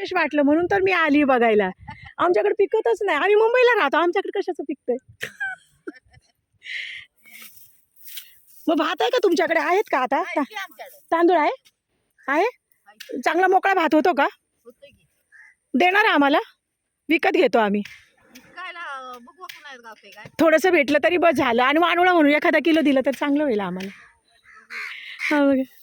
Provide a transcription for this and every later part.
विशेष वाटलं म्हणून तर मी आली बघायला. आमच्याकडे पिकतच नाही. आम्ही मुंबईला राहतो. आमच्याकडे कशाचं पिकतंय? मग भात आहे का तुमच्याकडे? आहेत का आता? तांदूळ आहे? आहे? चांगला मोकळा भात होतो का? देणार आम्हाला? विकत घेतो आम्ही. थोडंसं भेटलं तरी बस झालं. आणि वानोळा म्हणून एखादा किलो दिलं तर चांगलं होईल आम्हाला. हा बघा.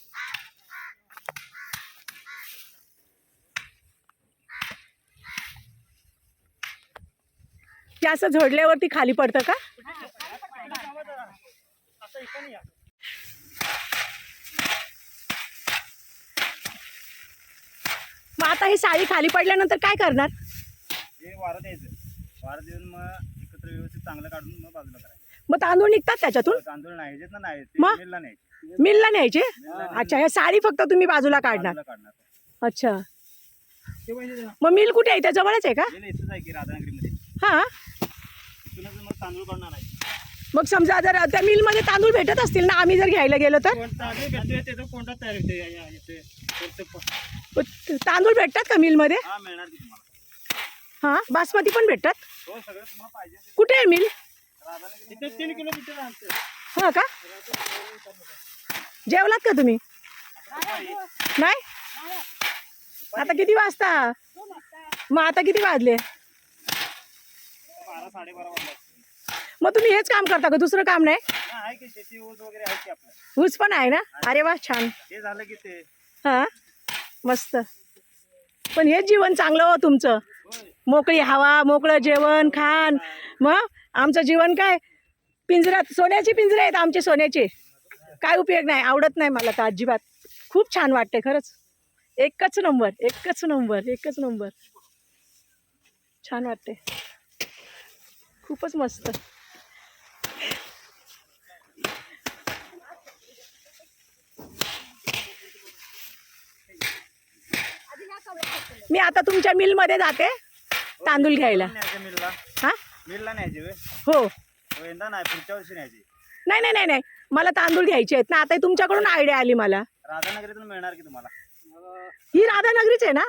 जास्त झोडल्यावरती खाली पडतं का? मग आता ही साडी खाली पडल्यानंतर काय करणार? हे वारं द्यायचं. वारं देऊन मग एकत्र व्यवस्थित चांगलं काढून मग बाजूला करायचं. मग तांदूळ निघतात त्याच्यातून? तांदूळ नाही ना नाही मग? मिलला नाही. मिलला न्यायचे अच्छा ह्या साडी फक्त तुम्ही बाजूला काढणार. बाजूला काढणार. अच्छा. मग मिल कुठे आहे? त्या जवळच आहे का? मिल इथंच आहे की राधानगरीमध्ये. हा? तांदूळ काढणार आहे. मग समजा जर त्या मिलमध्ये तांदूळ भेटत असतील ना आम्ही जर घ्यायला गेलो तर? तांदूळ भेटतोय त्याचा कोणता तयार होते मग तांदूळ भेटतात का मिलमध्ये? हा मिळणार की तुम्हाला. हा बासमती पण भेटतात? हो सगळं तुम्हाला पाहिजे. ते कुठे आहे मिल? तीन किलोमीटर आमचं हा का? जेवलात का तुम्ही? नाही? आता किती वाजता? मग आता किती वाजले? बारा साडेबारा वाजता मग तुम्ही हेच काम करता का? दुसरं काम नाही? हा, आहे की शेती ऊस वगैरे आहे की आपलं. ऊस पण आहे ना? अरे वा छान. ते झालं की ते. हा? मस्त. पण हेच जीवन चांगलं हो तुमचं. मोकळी हवा मोकळं जेवण खाण मग आमचं जीवन काय? पिंजऱ्यात सोन्याची पिंजरे आहेत आमचे सोन्याचे. काय उपयोग नाही आवडत नाही मला तर अजिबात. खूप छान वाटते खरंच. एकच नंबर एकच नंबर एकच नंबर. छान वाटते खूपच मस्त. मी आता तुमच्या मिलमध्ये जाते. तांदूळ घ्यायला. मिलला? हा? मिलला न्यायचे वे हो. यंदा नाही पुढच्या वर्षी न्यायची. नाही नाही नाही नाही. मला तांदूळ घ्यायचे आहेत ना आता तुमच्याकडून आयडिया आली मला. राधानगरीतून मिळणार की तुम्हाला? ही राधानगरीच आहे ना?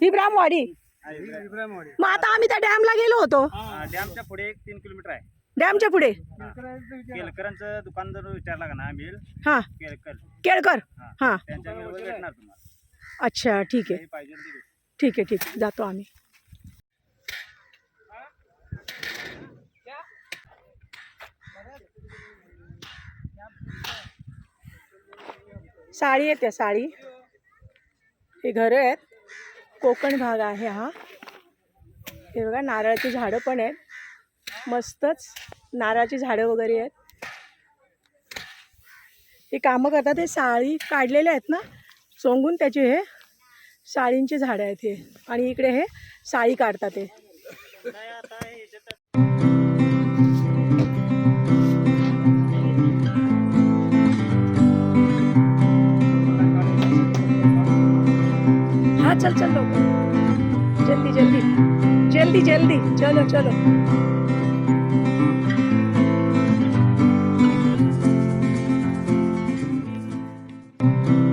ही ब्राह्मवाडी हा, इब्राहिमवाडी. मग आता आम्ही त्या डॅमला गेलो होतो. हा, डॅमच्या पुढे एक तीन किलोमीटर आहे. डॅमच्या पुढे. केलकरांचं दुकान जर विचारला का ना मिल? हा. केलकर केळकर. हा. हा. त्यांच्या मिलवर भेटणार तुम्हाला. अच्छा ठीक आहे. ठीक आहे ठीक आहे. जातो आम्ही. साडी येते साडी. हे घरं आहेत. कोकण भाग आहे हा. हे बघा नारळाची झाडं पण आहेत. मस्तच नारळाची झाडं वगैरे आहेत. हे कामं करतात हे साळी काढलेले आहेत ना? सोंगून त्याचे हे साळींची झाडं आहेत हे. आणि इकडे हे साळी काढतात हे. हा चल चल लोक जल्दी जल्दी. जल्दी जल्दी. चलो चलो. पिलू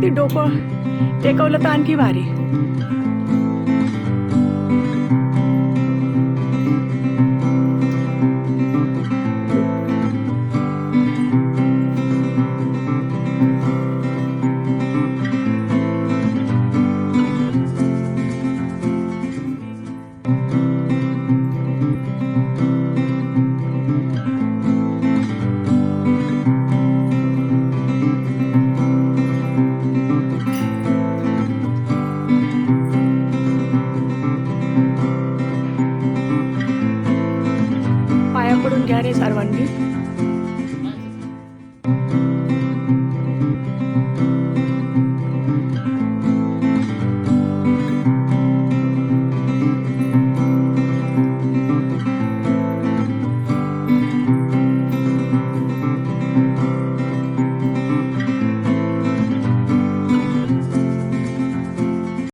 ती डोकं टेकवलं तर आणखी भारी. पाया सर्वांनी